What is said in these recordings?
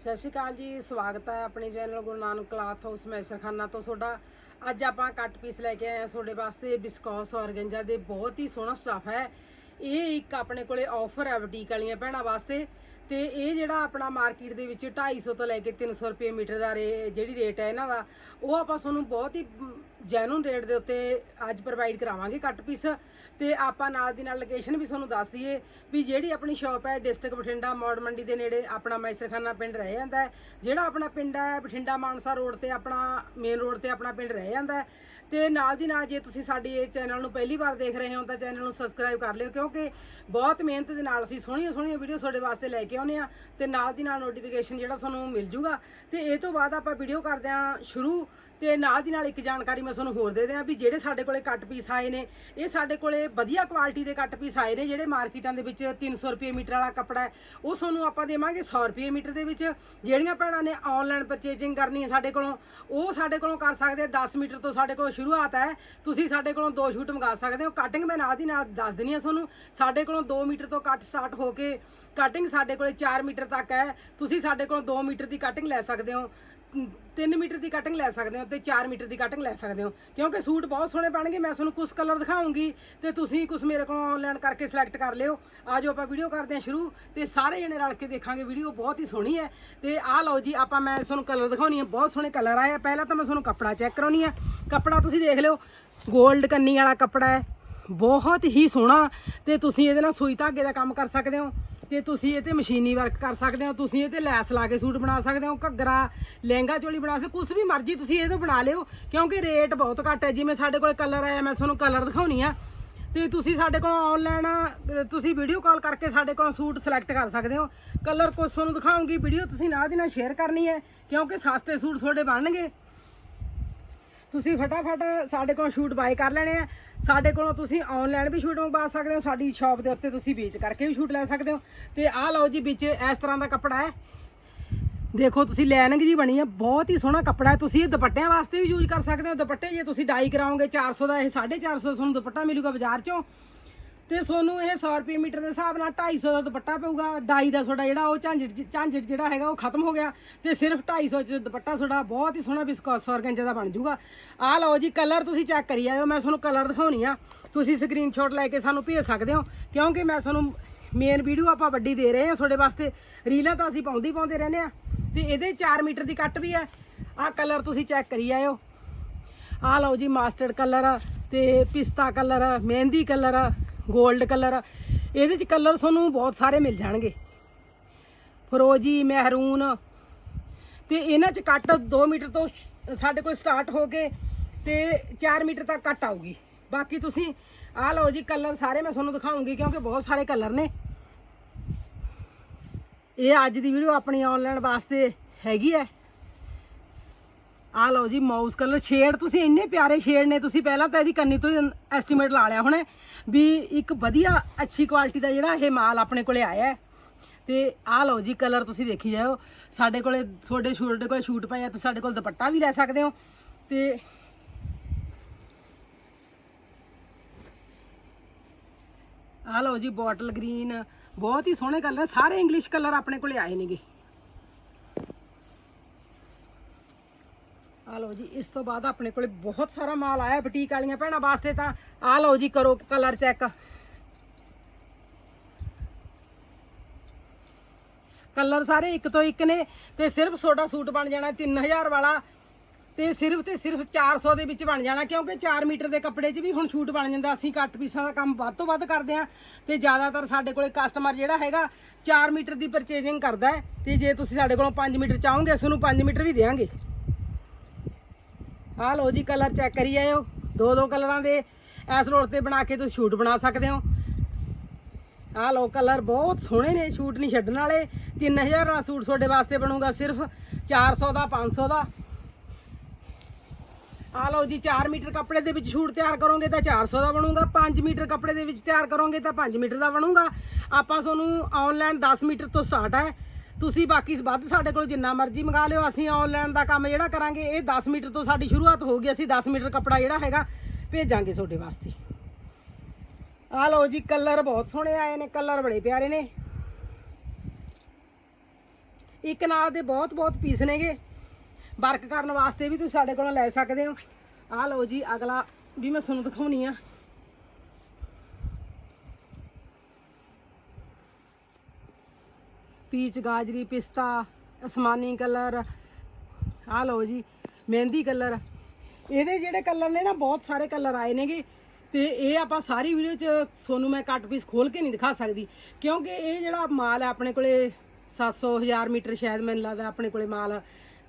ਸਤਿ ਸ਼੍ਰੀ ਅਕਾਲ ਜੀ, ਸਵਾਗਤ ਹੈ ਆਪਣੇ channel Guru Nanak cloth house Maisarkhana ਤੋਂ। ਤੁਹਾਡਾ ਅੱਜ ਆਪਾਂ ਕੱਟ ਪੀਸ ਲੈ ਕੇ ਆਏ ਹਾਂ ਤੁਹਾਡੇ ਵਾਸਤੇ ਬਿਸਕੌਸ ਔਰਗੰਜਾ ਦੇ ਬਹੁਤ ਹੀ ਸੋਹਣਾ ਸਟਾਫ ਹੈ। ਇਹ ਇੱਕ ਆਪਣੇ ਕੋਲੇ ਆਫਰ ਹੈ ਬੁਟੀਕ ਵਾਲੀਆਂ ਭੈਣਾਂ ਵਾਸਤੇ ਤੇ ਇਹ ਜਿਹੜਾ ਆਪਣਾ ਮਾਰਕੀਟ ਦੇ ਵਿੱਚ 250 ਤੋਂ ਲੈ ਕੇ 300 ਰੁਪਏ ਮੀਟਰ ਦਾ ਰੇ, ਜਿਹੜੀ ਰੇਟ ਹੈ ਇਹਨਾਂ ਦਾ, ਉਹ ਆਪਾਂ ਤੁਹਾਨੂੰ ਬਹੁਤ ਹੀ ਜੈਨੂਨ ਰੇਟ ਦੇ ਉੱਤੇ ਅੱਜ ਪ੍ਰੋਵਾਈਡ ਕਰਾਵਾਂਗੇ ਕੱਟ ਪੀਸ ਤੇ ਆਪਾਂ ਨਾਲ ਦੀ ਨਾਲ ਲੋਕੇਸ਼ਨ ਵੀ ਤੁਹਾਨੂੰ ਦੱਸ ਦਈਏ ਵੀ ਜਿਹੜੀ ਆਪਣੀ ਸ਼ਾਪ ਹੈ ਡਿਸਟ੍ਰਿਕਟ ਬਠਿੰਡਾ, ਮੌੜ ਮੰਡੀ ਦੇ ਨੇੜੇ ਆਪਣਾ ਮੈਸਰਖਾਨਾ ਪਿੰਡ ਰਹਿ ਜਾਂਦਾ ਹੈ, ਜਿਹੜਾ ਆਪਣਾ ਪਿੰਡ ਹੈ ਬਠਿੰਡਾ ਮਾਨਸਾ ਰੋਡ ਤੇ ਆਪਣਾ ਮੇਨ ਰੋਡ ਤੇ ਆਪਣਾ ਪਿੰਡ ਰਹਿ ਜਾਂਦਾ ਹੈ ਤੇ ਨਾਲ ਦੀ ਨਾਲ ਜੇ ਤੁਸੀਂ ਸਾਡੇ ਇਹ ਚੈਨਲ ਨੂੰ ਪਹਿਲੀ ਵਾਰ ਦੇਖ ਰਹੇ ਹੋ ਤਾਂ ਚੈਨਲ ਨੂੰ ਸਬਸਕ੍ਰਾਈਬ ਕਰ ਲਿਓ ਕਿਉਂਕਿ ਬਹੁਤ ਮਿਹਨਤ ਦੇ ਨਾਲ ਅਸੀਂ ਸੋਹਣੀਆਂ ਸੋਹਣੀਆਂ ਵੀਡੀਓ ਤੁਹਾਡੇ ਵਾਸਤੇ ਲੈ ਕੇ ਆਉਂਦੇ ਆ ਤੇ ਨਾਲ ਦੀ ਨਾਲ ਨੋਟੀਫਿਕੇਸ਼ਨ ਜਿਹੜਾ ਤੁਹਾਨੂੰ ਮਿਲ ਜੂਗਾ ਤੇ ਇਹ ਤੋਂ ਬਾਅਦ ਆਪਾਂ ਵੀਡੀਓ ਕਰਦੇ ਆ ਸ਼ੁਰੂ ਤੇ ਨਾਲ ਦੀ ਨਾਲ ਇੱਕ ਜਾਣਕਾਰੀ ਮੈਂ ਤੁਹਾਨੂੰ ਹੋਰ ਦੇ ਦਿਆਂ ਵੀ ਜਿਹੜੇ ਸਾਡੇ ਕੋਲੇ ਕੱਟ ਪੀਸ ਆਏ ਨੇ, ਇਹ ਸਾਡੇ ਕੋਲੇ ਵਧੀਆ ਕੁਆਲਿਟੀ ਦੇ ਕੱਟ ਪੀਸ ਆਏ ਨੇ, ਜਿਹੜੇ ਮਾਰਕੀਟਾਂ ਦੇ ਵਿੱਚ 300 ਰੁਪਏ ਮੀਟਰ ਵਾਲਾ ਕੱਪੜਾ ਹੈ, ਉਹ ਤੁਹਾਨੂੰ ਆਪਾਂ ਦੇਵਾਂਗੇ 100 ਰੁਪਏ ਮੀਟਰ ਦੇ ਵਿੱਚ। ਜਿਹੜੀਆਂ ਭੈਣਾਂ ਨੇ ਆਨਲਾਈਨ ਪਰਚੇਜਿੰਗ ਕਰਨੀ ਹੈ ਸਾਡੇ ਕੋਲੋਂ, ਉਹ ਸਾਡੇ ਕੋਲੋਂ ਕਰ ਸਕਦੇ ਆ 10 ਮੀਟਰ ਤੋਂ ਸਾਡੇ ਕੋਲ ਸ਼ੁਰੂਆਤ ਹੈ। ਤੁਸੀਂ ਸਾਡੇ ਕੋਲੋਂ ਦੋ ਸ਼ੂਟ ਮੰਗਾ ਸਕਦੇ ਹੋ। ਕਟਿੰਗ ਮੈਂ ਨਾਲ ਦੀ ਨਾਲ ਦੱਸ ਦਿੰਨੀ ਆ ਤੁਹਾਨੂੰ, ਸਾਡੇ ਕੋਲੋਂ 2 ਮੀਟਰ ਤੋਂ ਕੱਟ ਸਟਾਰਟ ਹੋ ਕੇ ਕਟਿੰਗ ਸਾਡੇ ਕੋਲੇ 4 ਮੀਟਰ ਤੱਕ ਹੈ। ਤੁਸੀਂ ਸਾਡੇ ਕੋਲੋਂ 2 ਮੀਟਰ ਦੀ ਕਟਿੰਗ ਲੈ ਸਕਦੇ ਹੋ। 3 ਮੀਟਰ ਦੀ ਕਟਿੰਗ ਲੈ ਸਕਦੇ ਹੋ ਤੇ 4 ਮੀਟਰ ਦੀ ਕਟਿੰਗ ਲੈ ਸਕਦੇ ਹੋ। ਕਿਉਂਕਿ ਸੂਟ ਬਹੁਤ ਸੋਹਣੇ ਪੈਣਗੇ ਮੈਂ ਤੁਹਾਨੂੰ ਕੁਝ ਕਲਰ ਦਿਖਾਉਂਗੀ ਤੇ ਤੁਸੀਂ ਕੁਝ ਮੇਰੇ ਕੋਲੋਂ ਆਨਲਾਈਨ ਕਰਕੇ ਸਿਲੈਕਟ ਕਰ ਲਿਓ। ਆਜੋ ਆਪਾਂ ਵੀਡੀਓ ਕਰਦੇ ਹਾਂ ਸ਼ੁਰੂ ਤੇ ਸਾਰੇ ਜਣੇ ਰਲ ਕੇ ਦੇਖਾਂਗੇ ਵੀਡੀਓ ਬਹੁਤ ਹੀ ਸੋਹਣੀ ਹੈ। ਤੇ ਆਹ ਲਓ ਜੀ, ਆਪਾਂ ਮੈਂ ਤੁਹਾਨੂੰ ਕਲਰ ਦਿਖਾਉਣੀ ਹੈ, ਬਹੁਤ ਸੋਹਣੇ ਕਲਰ ਆਏ ਆ। ਪਹਿਲਾਂ ਤਾਂ ਮੈਂ ਤੁਹਾਨੂੰ ਕੱਪੜਾ ਚੈੱਕ ਕਰਾਉਣੀ ਆ। ਕੱਪੜਾ ਤੁਸੀਂ ਦੇਖ ਲਿਓ 골ਡ ਕੰਨੀ ਵਾਲਾ ਕੱਪੜਾ ਹੈ, ਬਹੁਤ ਹੀ ਸੋਹਣਾ ਤੇ ਤੁਸੀਂ ਇਹਦੇ ਨਾਲ ਸੂਈ ਧਾਗੇ ਦਾ ਕੰਮ ਕਰ ਸਕਦੇ ਹੋ। ਤੇ ਤੁਸੀਂ ਇਹ ਤੇ ਮਸ਼ੀਨੀ ਵਰਕ ਕਰ ਸਕਦੇ ਹੋ, ਤੁਸੀਂ ਇਹ ਤੇ ਲੈਸ ਲਾ ਕੇ ਸੂਟ ਬਣਾ ਸਕਦੇ ਹੋ, ਘੱਗਰਾ, ਲਹਿੰਗਾ ਚੋਲੀ ਬਣਾ ਸਕਦੇ ਕੁਝ ਵੀ ਮਰਜ਼ੀ ਤੁਸੀਂ ਇਹ ਤੋਂ ਬਣਾ ਲਿਓ, ਕਿਉਂਕਿ ਰੇਟ ਬਹੁਤ ਘੱਟ ਹੈ। ਜਿਵੇਂ ਸਾਡੇ ਕੋਲ ਕਲਰ ਆਇਆ, ਮੈਂ ਤੁਹਾਨੂੰ ਕਲਰ ਦਿਖਾਉਣੀ ਆ। ਤੇ ਤੁਸੀਂ ਸਾਡੇ ਕੋਲ ਆਨਲਾਈਨ ਤੁਸੀਂ ਵੀਡੀਓ ਕਾਲ ਕਰਕੇ ਸਾਡੇ ਕੋਲ ਸੂਟ ਸਿਲੈਕਟ ਕਰ ਸਕਦੇ ਹੋ। ਕਲਰ ਕੁਝ ਤੁਹਾਨੂੰ ਦਿਖਾਉਂਗੀ ਵੀਡੀਓ ਤੁਸੀਂ ਨਾਲ ਦੀ ਨਾਲ ਸ਼ੇਅਰ ਕਰਨੀ ਹੈ, ਕਿਉਂਕਿ ਸਸਤੇ ਸੂਟ ਤੁਹਾਡੇ ਬਣਨਗੇ। ਤੁਸੀਂ ਫਟਾਫਟ ਸਾਡੇ ਕੋਲ ਸ਼ੂਟ ਬਾਏ ਕਰ ਲੈਣੇ ਆ। ਸਾਡੇ ਕੋਲੋਂ ਤੁਸੀਂ ਆਨਲਾਈਨ ਵੀ ਸ਼ੂਟ ਮੰਗਵਾ ਸਕਦੇ ਹੋ। ਸਾਡੀ ਸ਼ਾਪ ਦੇ ਉੱਤੇ ਤੁਸੀਂ ਵੇਚ ਕਰਕੇ ਵੀ ਸ਼ੂਟ ਲੈ ਸਕਦੇ ਹੋ। ਤੇ ਆਹ ਲਓ ਜੀ ਵਿੱਚ ਇਸ ਤਰ੍ਹਾਂ ਦਾ ਕੱਪੜਾ ਹੈ। ਦੇਖੋ, ਤੁਸੀਂ ਲੈਨਿੰਗ ਜੀ ਬਣੀ ਹੈ ਬਹੁਤ ਹੀ ਸੋਹਣਾ ਕੱਪੜਾ ਹੈ। ਤੁਸੀਂ ਇਹ ਦੁਪੱਟਿਆਂ ਵਾਸਤੇ ਵੀ ਯੂਜ਼ ਕਰ ਸਕਦੇ ਹੋ। ਦੁਪੱਟੇ ਜੇ ਤੁਸੀਂ ਡਾਈ ਕਰਾਓਗੇ 400 ਦਾ ਇਹ 450 ਤੁਹਾਨੂੰ ਦੁਪੱਟਾ ਮਿਲੂਗਾ ਬਾਜ਼ਾਰ ਚੋਂ। ਤੇ ਤੁਹਾਨੂੰ ਇਹ 100 ਰੁਪਏ ਮੀਟਰ ਦੇ ਹਿਸਾਬ ਨਾਲ 250 ਦਾ ਦੁਪੱਟਾ ਪਊਗਾ ਡਾਈ ਦਾ ਤੁਹਾਡਾ ਜਿਹੜਾ ਉਹ ਝਾਂਜਟ ਝਾਂਜਟ ਜਿਹੜਾ ਹੈਗਾ ਉਹ ਖਤਮ ਹੋ ਗਿਆ ਤੇ ਸਿਰਫ 250 ਚ ਦੁਪੱਟਾ ਤੁਹਾਡਾ ਬਹੁਤ ਹੀ ਸੋਹਣਾ ਬਿਸਕੌਸ ਔਰਗੰਜਾ ਦਾ ਬਣ ਜਾਊਗਾ ਆਹ ਲਓ ਜੀ ਕਲਰ ਤੁਸੀਂ ਚੈੱਕ ਕਰੀ ਆਇਓ, ਮੈਂ ਤੁਹਾਨੂੰ ਕਲਰ ਦਿਖਾਉਣੀ ਆ। ਤੁਸੀਂ ਸਕਰੀਨਸ਼ਾਟ ਲੈ ਕੇ ਸਾਨੂੰ ਭੇਜ ਸਕਦੇ ਹੋ, ਕਿਉਂਕਿ ਮੈਂ ਤੁਹਾਨੂੰ ਮੇਨ ਵੀਡੀਓ ਆਪਾਂ ਵੱਡੀ ਦੇ ਰਹੇ ਹਾਂ ਤੁਹਾਡੇ ਵਾਸਤੇ। ਰੀਲਾਂ ਤਾਂ ਅਸੀਂ ਪਾਉਂਦੇ ਹੀ ਪਾਉਂਦੇ ਰਹਿੰਦੇ ਆ ਤੇ ਇਹਦੇ 4 ਮੀਟਰ ਦੀ ਕੱਟ ਵੀ ਹੈ। ਆਹ ਕਲਰ ਤੁਸੀਂ ਚੈੱਕ ਕਰੀ ਆਇਓ। ਆਹ ਲਓ ਜੀ ਮਾਸਟਰਡ ਕਲਰ ਤੇ ਪਿਸਤਾ ਕਲਰ ਮਹਿੰਦੀ ਕਲਰ 골ਡ ਕਲਰ, ਇਹਦੇ ਚ ਕਲਰ ਤੁਹਾਨੂੰ ਬਹੁਤ ਸਾਰੇ ਮਿਲ ਜਾਣਗੇ। ਫਰੋਜੀ, ਮਹਿਰੂਨ, ਤੇ ਇਹਨਾਂ ਚ ਕੱਟ 2 ਮੀਟਰ ਤੋਂ ਸਾਡੇ ਕੋਲ ਸਟਾਰਟ ਹੋ ਕੇ ਤੇ 4 ਮੀਟਰ ਤੱਕ ਕੱਟ ਆਊਗੀ। ਬਾਕੀ ਤੁਸੀਂ ਆਹ ਲਓ ਜੀ ਕਲਰ ਸਾਰੇ ਮੈਂ ਤੁਹਾਨੂੰ ਦਿਖਾਉਂਗੀ ਕਿਉਂਕਿ ਬਹੁਤ ਸਾਰੇ ਕਲਰ ਨੇ। ਇਹ ਅੱਜ ਦੀ ਵੀਡੀਓ ਆਪਣੀ ਆਨਲਾਈਨ ਵਾਸਤੇ ਹੈਗੀ ਹੈ। ਆ ਲਓ ਜੀ ਮਾਊਸ ਕਲਰ ਸ਼ੇਡ ਤੁਸੀਂ ਇੰਨੇ ਪਿਆਰੇ ਸ਼ੇਡ ਨੇ, ਤੁਸੀਂ ਪਹਿਲਾਂ ਤਾਂ ਇਹਦੀ ਕੰਨੀ ਤੋਂ ਐਸਟੀਮੇਟ ਲਾ ਲਿਆ ਹੋਣਾ ਵੀ ਇੱਕ ਵਧੀਆ ਅੱਛੀ ਕੁਆਲਿਟੀ ਦਾ ਜਿਹੜਾ ਇਹ ਮਾਲ ਆਪਣੇ ਕੋਲੇ ਆਇਆ ਹੈ। ਤੇ ਆ ਲਓ ਜੀ ਕਲਰ ਤੁਸੀਂ ਦੇਖੀ ਜਾਓ ਸਾਡੇ ਕੋਲੇ, ਤੁਹਾਡੇ ਸ਼ੂਟ ਕੋਲੇ ਸ਼ੂਟ ਪਾਇਆ ਤੁਸੀਂ ਸਾਡੇ ਕੋਲ ਦੁਪੱਟਾ ਵੀ ਲੈ ਸਕਦੇ ਹੋ। ਤੇ ਆ ਲਓ ਜੀ ਬੋਟਲ ਗ੍ਰੀਨ ਬਹੁਤ ਹੀ ਸੋਹਣੇ ਕਲਰ, ਸਾਰੇ ਇੰਗਲਿਸ਼ ਕਲਰ ਆਪਣੇ ਕੋਲੇ ਆਏ ਨੇਗੇ। ਆ ਲਓ ਜੀ, ਇਸ ਤੋਂ ਬਾਅਦ ਆਪਣੇ ਕੋਲੇ ਬਹੁਤ ਸਾਰਾ ਮਾਲ ਆਇਆ, ਬੁਟੀਕ ਵਾਲੀਆਂ ਭੈਣਾਂ ਵਾਸਤੇ ਤਾਂ ਆ ਲਓ ਜੀ, ਕਰੋ ਕਲਰ ਚੈੱਕ ਕਲਰ ਸਾਰੇ ਇੱਕ ਤੋਂ ਇੱਕ ਨੇ ਤੇ ਸਿਰਫ ਤੁਹਾਡਾ ਸੂਟ ਬਣ ਜਾਣਾ 3000 ਵਾਲਾ ਤੇ ਸਿਰਫ ਤੇ ਸਿਰਫ 400 ਦੇ ਵਿੱਚ ਬਣ ਜਾਣਾ, ਕਿਉਂਕਿ 4 ਮੀਟਰ ਦੇ ਕੱਪੜੇ 'ਚ ਵੀ ਹੁਣ ਸ਼ੂਟ ਬਣ ਜਾਂਦਾ, ਅਸੀਂ ਕੱਟ ਪੀਸਾਂ ਦਾ ਕੰਮ ਵੱਧ ਤੋਂ ਵੱਧ ਕਰਦੇ ਆ ਤੇ ਜ਼ਿਆਦਾਤਰ ਸਾਡੇ ਕੋਲੇ ਕਸਟਮਰ ਜਿਹੜਾ ਹੈਗਾ 4 ਮੀਟਰ ਦੀ ਪਰਚੇਜ਼ਿੰਗ ਕਰਦਾ ਹੈ ਤੇ ਜੇ ਤੁਸੀਂ ਸਾਡੇ ਕੋਲੋਂ 5 ਮੀਟਰ ਚਾਹੋਗੇ, ਅਸੀਂ ਨੂੰ 5 ਮੀਟਰ ਵੀ ਦੇਵਾਂਗੇ। ਆਹ ਲਓ ਜੀ ਕਲਰ ਚੈੱਕ ਕਰੀ ਜਾਇਓ ਦੋ ਦੋ ਕਲਰਾਂ ਦੇ ਇਸ ਰੋਡ ਤੇ ਬਣਾ ਕੇ ਤੁਸੀਂ ਸ਼ੂਟ ਬਣਾ ਸਕਦੇ ਹੋ। ਆਹ ਲਓ ਕਲਰ ਬਹੁਤ ਸੋਹਣੇ ਨੇ ਸ਼ੂਟ ਨਹੀਂ ਛੱਡਣ ਵਾਲੇ। 3000 ਦਾ ਸੂਟ ਤੁਹਾਡੇ ਵਾਸਤੇ ਬਣੂਗਾ ਸਿਰਫ 400 ਦਾ 500 ਦਾ। ਆਹ ਲਓ ਜੀ 4 ਮੀਟਰ ਕੱਪੜੇ ਦੇ ਵਿੱਚ ਛੂਟ ਤਿਆਰ ਕਰੋਗੇ ਤਾਂ 400 ਦਾ ਬਣੂਗਾ। 5 ਮੀਟਰ ਕੱਪੜੇ ਦੇ ਵਿੱਚ ਤਿਆਰ ਕਰੋਗੇ ਤਾਂ 5 ਮੀਟਰ ਦਾ ਬਣੂਗਾ। ਆਪਾਂ ਤੁਹਾਨੂੰ ਆਨਲਾਈਨ 10 ਮੀਟਰ ਤੋਂ ਸਟਾਰਟ ਹੈ ਤੁਸੀਂ ਬਾਕੀ ਵੱਧ ਸਾਡੇ ਕੋਲ ਜਿੰਨਾ ਮਰਜ਼ੀ ਮੰਗਾ ਲਿਓ, ਅਸੀਂ ਆਨਲਾਈਨ ਦਾ ਕੰਮ ਜਿਹੜਾ ਕਰਾਂਗੇ, ਇਹ 10 ਮੀਟਰ ਤੋਂ ਸਾਡੀ ਸ਼ੁਰੂਆਤ ਹੋ ਗਈ, ਅਸੀਂ 10 ਮੀਟਰ ਕੱਪੜਾ ਜਿਹੜਾ ਹੈਗਾ ਭੇਜਾਂਗੇ ਤੁਹਾਡੇ ਵਾਸਤੇ। ਆ ਲਓ ਜੀ ਕਲਰ ਬਹੁਤ ਸੋਹਣੇ ਆਏ ਨੇ ਕਲਰ ਬੜੇ ਪਿਆਰੇ ਨੇ। ਇੱਕ ਨਾਲ ਦੇ ਬਹੁਤ ਬਹੁਤ ਪੀਸ ਨੇਗੇ। ਵਰਕ ਕਰਨ ਵਾਸਤੇ ਵੀ ਤੁਸੀਂ ਸਾਡੇ ਕੋਲੋਂ ਲੈ ਸਕਦੇ ਹੋ। ਆਹ ਲਓ ਜੀ, ਅਗਲਾ ਵੀ ਮੈਂ ਤੁਹਾਨੂੰ ਦਿਖਾਉਣੀ ਆ। ਪੀਚ, ਗਾਜਰੀ, ਪਿਸਤਾ, ਅਸਮਾਨੀ ਕਲਰ। ਆ ਲਓ ਜੀ, ਮਹਿੰਦੀ ਕਲਰ। ਇਹਦੇ ਜਿਹੜੇ ਕਲਰ ਨੇ ਨਾ, ਬਹੁਤ ਸਾਰੇ ਕਲਰ ਆਏ ਨੇਗੇ। ਤੇ ਇਹ ਆਪਾਂ ਸਾਰੀ ਵੀਡੀਓ 'ਚ ਤੁਹਾਨੂੰ ਮੈਂ ਕੱਟ ਪੀਸ ਖੋਲ ਕੇ ਨਹੀਂ ਦਿਖਾ ਸਕਦੀ। ਕਿਉਂਕਿ ਇਹ ਜਿਹੜਾ ਮਾਲ ਹੈ ਆਪਣੇ ਕੋਲੇ 700 1000 ਮੀਟਰ ਸ਼ਾਇਦ ਮੈਨੂੰ ਲੱਗਦਾ ਆਪਣੇ ਕੋਲੇ ਮਾਲ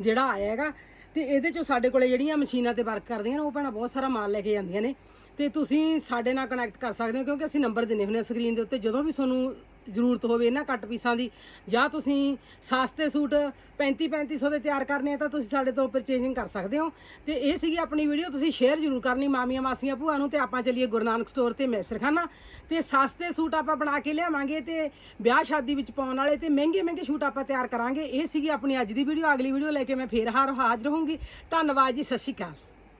ਜਿਹੜਾ ਆਇਆ ਹੈਗਾ। ਤੇ ਇਹਦੇ 'ਚੋਂ ਸਾਡੇ ਕੋਲੇ ਜਿਹੜੀਆਂ ਮਸ਼ੀਨਾਂ ਤੇ ਵਰਕ ਕਰਦੀਆਂ ਨੇ, ਉਹ ਭੈਣਾਂ ਬਹੁਤ ਸਾਰਾ ਮਾਲ ਲੈ ਕੇ ਜਾਂਦੀਆਂ ਨੇ। ਤੇ ਤੁਸੀਂ ਸਾਡੇ ਨਾਲ ਕਨੈਕਟ ਕਰ ਸਕਦੇ ਹੋ, ਕਿਉਂਕਿ ਅਸੀਂ ਨੰਬਰ ਦਿੰਨੇ ਹੁੰਦੇ ਹਾਂ ਸਕਰੀਨ ਦੇ ਉੱਤੇ। ਜਦੋਂ ਵੀ ਤੁਹਾਨੂੰ ਜ਼ਰੂਰਤ ਹੋਵੇ ਇਹਨਾਂ ਕੱਟ ਪੀਸਾਂ ਦੀ। ਜਾਂ ਤੁਸੀਂ ਸਸਤੇ ਸੂਟ 35 3500 ਦੇ ਤਿਆਰ ਕਰਨੇ ਆ ਤਾਂ ਤੁਸੀਂ ਸਾਡੇ ਤੋਂ ਪਰਚੇਜ਼ਿੰਗ ਕਰ ਸਕਦੇ ਹੋ। ਤੇ ਇਹ ਸੀਗੀ ਆਪਣੀ ਵੀਡੀਓ ਤੁਸੀਂ ਸ਼ੇਅਰ ਜ਼ਰੂਰ ਕਰਨੀ ਮਾਮੀਆਂ, ਮਾਸੀਆਂ, ਭੂਆ ਨੂੰ ਤੇ ਆਪਾਂ ਚੱਲੀਏ ਗੁਰੂ ਨਾਨਕ ਸਟੋਰ ਤੇ ਮੈਸਰਖਾਨਾ। ਤੇ ਸਸਤੇ ਸੂਟ ਆਪਾਂ ਬਣਾ ਕੇ ਲਿਆਵਾਂਗੇ ਤੇ ਵਿਆਹ ਸ਼ਾਦੀ ਵਿੱਚ ਪਾਉਣ ਵਾਲੇ ਤੇ ਮਹਿੰਗੇ ਮਹਿੰਗੇ ਸੂਟ ਆਪਾਂ ਤਿਆਰ ਕਰਾਂਗੇ। ਇਹ ਸੀਗੀ ਆਪਣੀ ਅੱਜ ਦੀ ਵੀਡੀਓ ਅਗਲੀ ਵੀਡੀਓ ਲੈ ਕੇ ਮੈਂ ਫੇਰ ਹਾਰ ਹਾਜ਼ਰ ਹੋਊਂਗੀ। ਧੰਨਵਾਦ ਜੀ, ਸਤਿ ਸ਼੍ਰੀ ਅਕਾਲ।